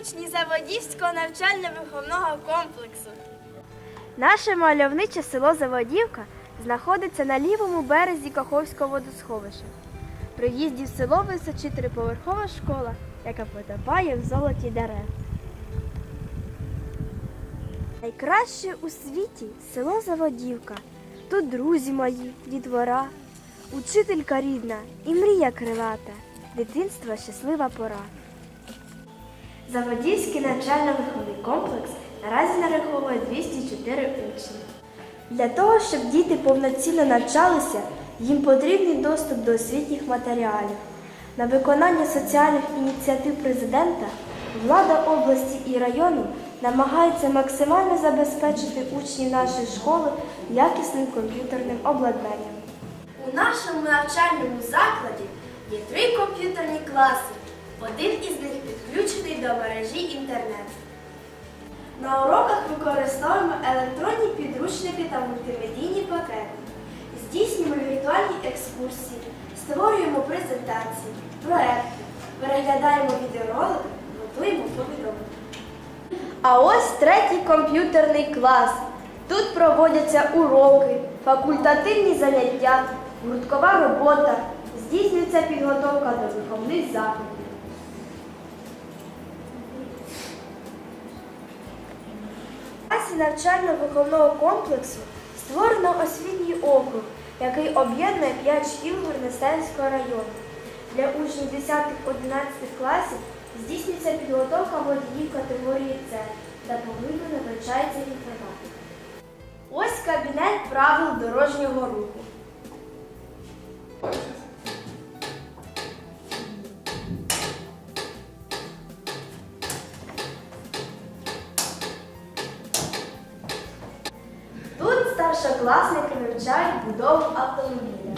учні Заводівського навчально-виховного комплексу. Наше мальовниче село Заводівка знаходиться на лівому березі Каховського водосховища. При в'їзді в село височить триповерхова школа, яка потопає в золоті дерев. Найкраще у світі село Заводівка. Тут друзі мої, дітвора, учителька рідна і мрія крилата, дитинства щаслива пора. Заводівський навчально-виховний комплекс наразі нараховує 204 учні. Для того, щоб діти повноцінно навчалися, їм потрібний доступ до освітніх матеріалів. На виконання соціальних ініціатив президента влада області і району намагається максимально забезпечити учнів нашої школи якісним комп'ютерним обладнанням. У нашому навчальному закладі є три комп'ютерні класи. Один із них підключений до мережі інтернет. На уроках використовуємо електронні підручники та мультимедійні пакети. Здійснюємо віртуальні екскурсії, створюємо презентації, проекти, переглядаємо відеоролики, готуємо повідомлення. А ось третій комп'ютерний клас. Тут проводяться уроки, факультативні заняття, гурткова робота, здійснюється підготовка до виховних заходів. Класі навчально-виховного комплексу створено освітній округ, який об'єднує 5 шкіл Горнестенського району. Для учнів 10-11 класів здійснюється підготовка водіїв категорії С та поглиблено навчається інформатика. Ось кабінет правил дорожнього руху. Тут старшокласники вивчають будову автомобіля.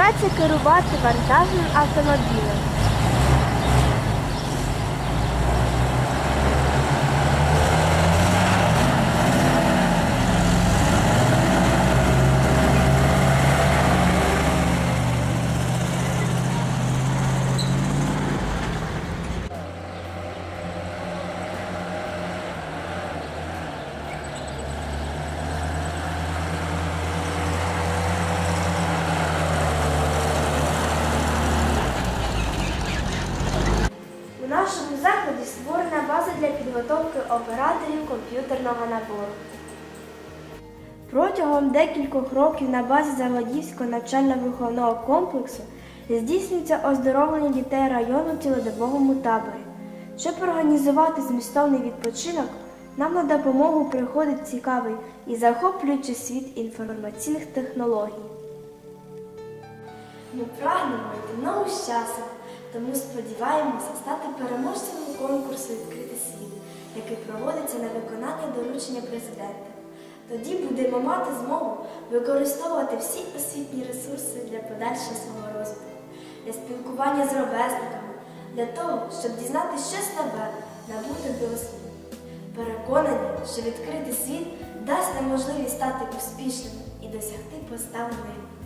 Вчаться керувати вантажним автомобілем. Нашому закладі створена база для підготовки операторів комп'ютерного набору. Протягом декількох років на базі Заводівського навчально-виховного комплексу здійснюється оздоровлення дітей району в цілодобовому таборі. Щоб організувати змістовний відпочинок, нам на допомогу приходить цікавий і захоплюючий світ інформаційних технологій. Ми прагнемо ногу з часом, тому сподіваємося стати переможцями конкурсу Відкритий світ, який проводиться на виконання доручення президента. Тоді будемо мати змогу використовувати всі освітні ресурси для подальшого свого розвитку, для спілкування з ровесниками, для того, щоб дізнатися щось нове, набути досвіду. Переконані, що відкритий світ дасть нам можливість стати успішними і досягти поставленої мети.